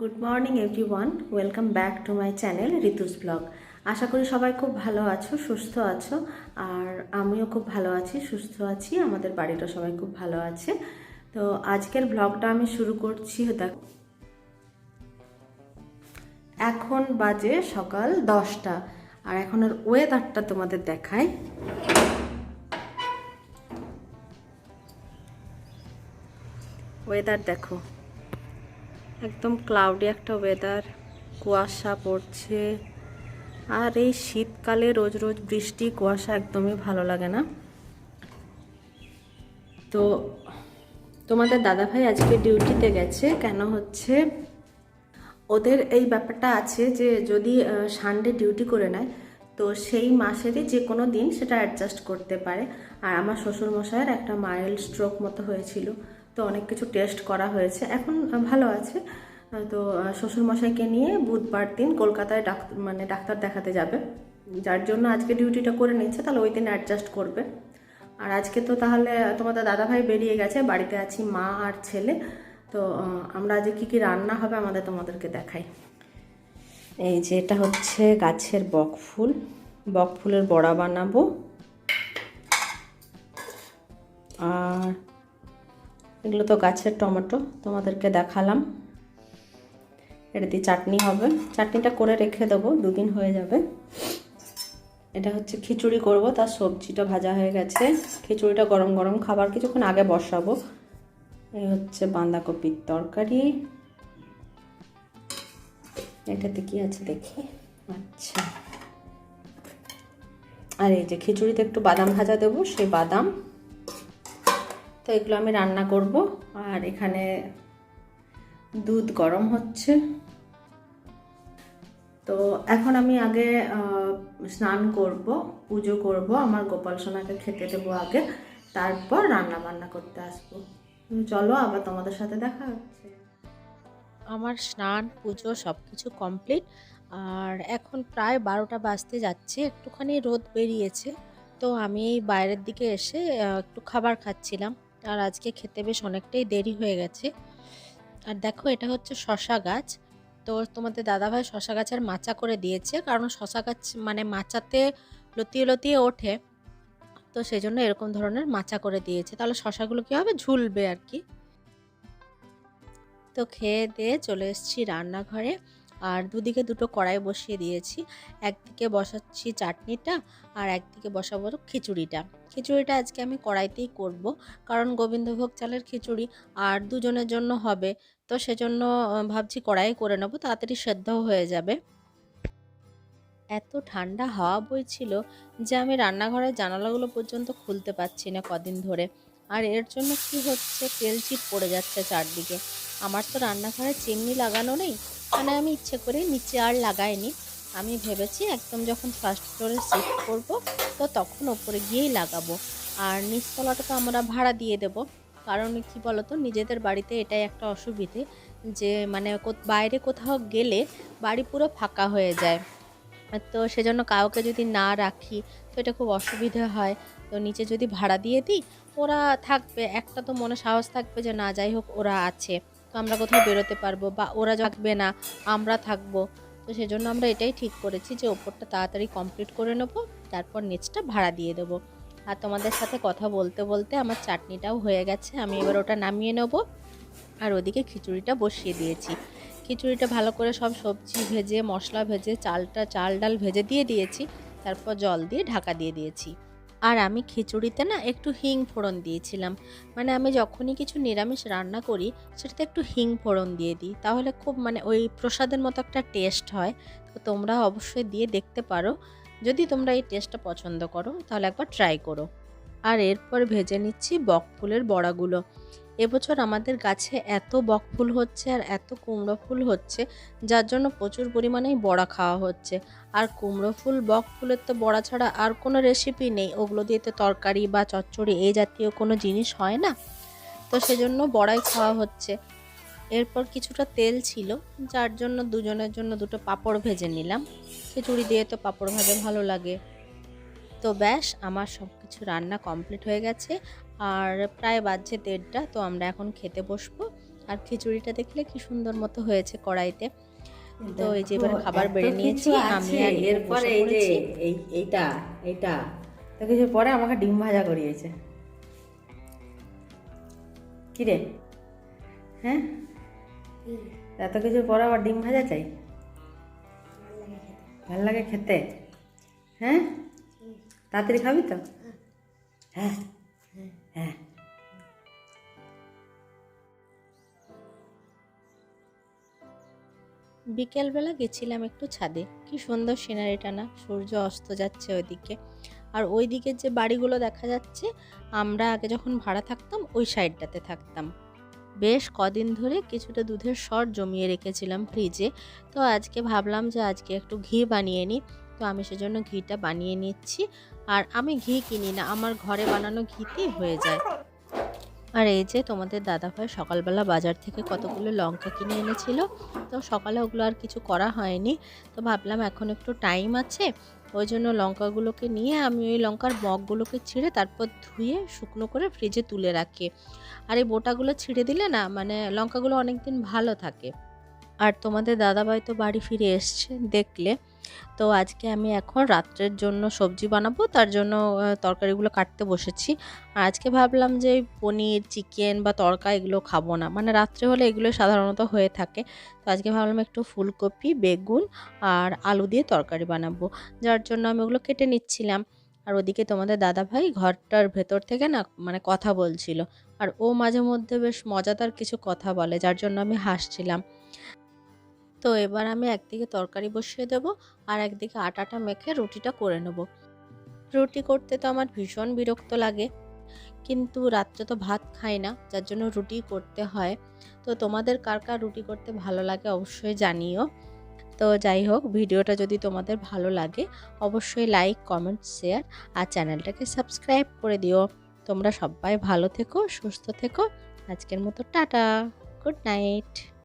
Good morning everyone welcome back to my channel Ritu's blog আশা করি সবাই খুব ভালো আছো, সুস্থ আছো, আর আমিও খুব ভালো আছি, সুস্থ আছি, আমাদের বাড়িটা সবাই খুব ভালো আছে। তো আজকের ব্লগটা আমি শুরু করছি, দেখ এখন বাজে সকাল দশটা, আর এখন আর ওয়েদারটা তোমাদের দেখায় ওয়েদার দেখো। একদম ক্লাউডি একটা ওয়েদার কুয়াশা পড়ছে। আর এই শীতকালে রোজ রোজ বৃষ্টি, কুয়াশা একদমই ভালো লাগে না। তো তোমাদের দাদাভাই আজকে ডিউটিতে গেছে, কেন হচ্ছে? ওদের এই ব্যাপারটা আছে যে, যদি সানডে ডিউটি করে নেয়, তো সেই মাসেরই যে কোনো দিন সেটা অ্যাডজাস্ট করতে পারে। আর আমার শ্বশুরমশাইয়ের একটা মাইল্ড স্ট্রোক মতো হয়েছিল। তো অনেক কিছু টেস্ট করা হয়েছে। এখন ভালো আছে। তো শ্বশুরমশাইকে নিয়ে বুধবার দিন কলকাতায় ডাক্তার মানে ডাক্তার দেখাতে যাবে। যার জন্য আজকে ডিউটিটা করে নিচ্ছে তাহলে ওই দিন অ্যাডজাস্ট করবে। আর আজকে তো তাহলে, তোমাদের দাদাভাই বেরিয়ে গেছে, বাড়িতে আছি মা আর ছেলে। তো আমরা আজকে কী কী রান্না হবে আমাদের তোমাদেরকে দেখাই। এই যে, এটা হচ্ছে গাছের বক ফুল। বক ফুলের বড়া বানাবো। আর এগুলো তো গাছের টমেটো, তোমাদেরকে দেখালাম। এটা দিয়ে চাটনি হবে। চাটনিটা করে রেখে দেবো, দুদিন হয়ে যাবে। এটা হচ্ছে খিচুড়ি করব, তার সবজিটা ভাজা হয়ে গেছে। খিচুড়িটা গরম গরম খাবার কিছুক্ষণ আগে বসাবো। এই হচ্ছে বাঁধাকপির তরকারি। এটাতে কি আছে দেখি? আচ্ছা। আর এই যে খিচুড়িতে একটু বাদাম ভাজা দেবো, সেই বাদাম। তো এগুলো আমি রান্না করব। আর এখানে দুধ গরম হচ্ছে। তো এখন আমি আগে স্নান করব, পুজো করব। আমার গোপাল সোনাকে খেতে দেবো আগে। তারপর রান্না বান্না করতে আসব। চলো, আবার তোমাদের সাথে দেখা হচ্ছে। আমার স্নান, পুজো সব কিছু কমপ্লিট। আর এখন প্রায় বারোটা বাজতে যাচ্ছে। একটুখানি রোদ বেরিয়েছে। তো আমি বাইরের দিকে এসে একটু খাবার খাচ্ছিলাম। আর আজকে খেতে বেশ অনেকটাই দেরি হয়ে গেছে। আর দেখো, এটা হচ্ছে শশা গাছ। তো তোমাদের দাদাভাই শশা গাছের মাচা করে দিয়েছে, কারণ শশা গাছ মানে মাচাতে লতিয়ে লতিয়ে ওঠে। তো সেই জন্য এরকম ধরনের মাচা করে দিয়েছে। তাহলে শশাগুলো কী হবে? ঝুলবে আর কি। তো খেয়ে দিয়ে চলে এসেছি রান্নাঘরে। আর দুদিকে দুটো কড়াই বসিয়ে দিয়েছি। একদিকে বসাচ্ছি চাটনিটা আর একদিকে বসাবো খিচুড়িটা। খিচুড়িটা আজকে আমি কড়াইতেই করব কারণ গোবিন্দভোগ চালের খিচুড়ি আর দুজনের জন্য হবে। তো সেজন্য ভাবছি কড়াই করে নেব, তাড়াতাড়ি সেদ্ধও হয়ে যাবে। এত ঠান্ডা হাওয়া বইছিল যে আমি রান্নাঘরের জানালাগুলো পর্যন্ত খুলতে পারছি না কদিন ধরে। আর এর জন্য কি হচ্ছে? তেল চিট পড়ে যাচ্ছে চারদিকে। আমার তো রান্নাঘরে চিমনি লাগানো নেই। মানে আমি ইচ্ছে করে নিচে আর লাগাইনি। আমি ভেবেছি একদম যখন ফার্স্ট ফ্লোরে শিফট করব, তো তখন ওপরে গিয়েই লাগাবো। আর নিচতলাটা তো আমরা ভাড়া দিয়ে দেব। কারণ কি বলতো, নিজেদের বাড়িতে এটাই একটা অসুবিধে যে মানে বাইরে কোথাও গেলে বাড়ি পুরো ফাঁকা হয়ে যায়। তো সেজন্য কাউকে যদি না রাখি, তো এটা খুব অসুবিধে হয়। তো নিচে যদি ভাড়া দিয়ে দিই, ওরা থাকবে, একটা তো মনে সাহস থাকবে যে, না, যাই হোক, ওরা আছে। তো আমরা কোথাও বেরোতে পারব বা ওরা থাকবে না, আমরা থাকব। তো সেজন্য আমরা এটাই ঠিক করেছি যে ওপরটা তাড়াতাড়ি কমপ্লিট করে নেব, তারপর নিচটা ভাড়া দিয়ে দেবো। আর তোমাদের সাথে কথা বলতে বলতে আমার চাটনিটাও হয়ে গেছে, আমি এবার ওটা নামিয়ে নেব। আর ওদিকে খিচুড়িটা বসিয়ে দিয়েছি। খিচুড়িটা ভালো করে সব সবজি ভেজে, মশলা ভেজে, চালটা, চাল ডাল ভেজে দিয়ে দিয়েছি, তারপর জল দিয়ে ঢাকা দিয়ে দিয়েছি। আর আমি খিচুড়িতে না একটু হিং ফোড়ন দিয়েছিলাম। মানে আমি যখনই কিছু নিরামিষ রান্না করি, সেটাতে একটু হিং ফোড়ন দিয়ে দিই। তাহলে খুব মানে ওই প্রসাদের মতো একটা টেস্ট হয়। তো তোমরা অবশ্যই দিয়ে দেখতে পারো। যদি তোমরা এই টেস্টটা পছন্দ করো, তাহলে একবার ট্রাই করো। আর এরপর ভেজে নিচ্ছি বক ফুলের বড়াগুলো। এবছর আমাদের গাছে এত বক ফুল হচ্ছে আর এত কুমড়ো ফুল হচ্ছে, যার জন্য প্রচুর পরিমাণেই বড়া খাওয়া হচ্ছে। আর কুমড়ো ফুল, বক ফুলের তো বড়া ছাড়া আর কোনো রেসিপি নেই। ওগুলো দিয়ে তো তরকারি বা চচ্চড়ি এই জাতীয় কোনো জিনিস হয় না। তো সেজন্য বড়াই খাওয়া হচ্ছে। এরপর কিছুটা তেল ছিল, যার জন্য দুজনের জন্য দুটো পাঁপড় ভেজে নিলাম। খিচুড়ি দিয়ে তো পাঁপড় ভাজা ভালো লাগে। তো ব্যাস, আমার সব কিছু রান্না কমপ্লিট হয়ে গেছে। আর প্রায় বাজছে দেড়টা তো আমরা এখন খেতে বসবো। আর খিচুড়িটা দেখলে কি সুন্দর মতো হয়েছে কড়াইতে। তো এই যে এবার খাবার বেড়ে নিয়েছি আমি আর এরপরে এই যে এই এইটা এইটা। তো কিছু পরে আমাকে ডিম ভাজা করিয়েছে। কি রে? হ্যাঁ? এত কিছু পরে আবার ডিম ভাজা চাই? ভালো লাগে খেতে। হ্যাঁ? তাড়াতাড়ি খাবি তো? হ্যাঁ। হ্যাঁ। বিকেলবেলা গেছিলাম একটু ছাদে। কি সুন্দর সিনারিটা না, সূর্য অস্ত যাচ্ছে ওইদিকে। আর ওই দিকের যে বাড়িগুলো দেখা যাচ্ছে, আমরা আগে যখন ভাড়া থাকতাম, ওই সাইডটাতে থাকতাম। বেশ কদিন ধরে কিছুটা দুধের সর জমিয়ে রেখেছিলাম ফ্রিজে। তো আজকে ভাবলাম যে আজকে একটু ঘি বানিয়ে নিই। তো আমি সেজন্য ঘিটা বানিয়ে নিচ্ছি। আর আমি ঘি কিনি না, আমার ঘরে বানানো ঘিতেই হয়ে যায়। আর এই যে তোমাদের দাদাভাই সকালবেলা বাজার থেকে কতগুলো লঙ্কা কিনে এনেছিল, তো সকালে ওগুলো আর কিছু করা হয়নি, তো ভাবলাম এখন একটু টাইম আছে, ওই জন্য লঙ্কাগুলোকে নিয়ে আমি ওই লঙ্কার বকগুলোকে ছিঁড়ে তারপর ধুয়ে শুকনো করে ফ্রিজে তুলে রাখি। আর এই বোটাগুলো ছিঁড়ে দিলে না মানে লঙ্কাগুলো অনেক দিন ভালো থাকে। আর তোমাদের দাদাভাই তো বাড়ি ফিরে এসছে, দেখলে। তো আজকে আমি এখন রাত্রের জন্য সবজি বানাবো, তার জন্য তরকারিগুলো কাটতে বসেছি। আর আজকে ভাবলাম যে পনির, চিকেন বা তরকা এগুলো খাব না। মানে রাত্রে হলে এগুলো সাধারণত হয়ে থাকে। তো আজকে ভাবলাম একটু ফুলকপি, বেগুন আর আলু দিয়ে তরকারি বানাবো। যার জন্য আমি ওগুলো কেটে নিচ্ছিলাম। আর ওদিকে তোমাদের দাদা ভাই ঘরটার ভেতর থেকে না মানে কথা বলছিল। আর ও মাঝে মধ্যে বেশ মজাদার কিছু কথা বলে, যার জন্য আমি হাসছিলাম। তো এবার আমি একদিকে তরকারি বসিয়ে দেবো আর একদিকে আটাটা মেখে রুটিটা করে নেব। রুটি করতে তো আমার ভীষণ বিরক্ত লাগে। কিন্তু রাত্রে তো ভাত খাই না, যার জন্য রুটি করতে হয়। তো তোমাদের কার কার রুটি করতে ভালো লাগে অবশ্যই জানিও। তো যাই হোক, ভিডিওটা যদি তোমাদের ভালো লাগে, অবশ্যই লাইক, কমেন্ট, শেয়ার আর চ্যানেলটাকে সাবস্ক্রাইব করে দিও। তোমরা সবাই ভালো থেকো, সুস্থ থেকো। আজকের মতো টাটা, গুড নাইট।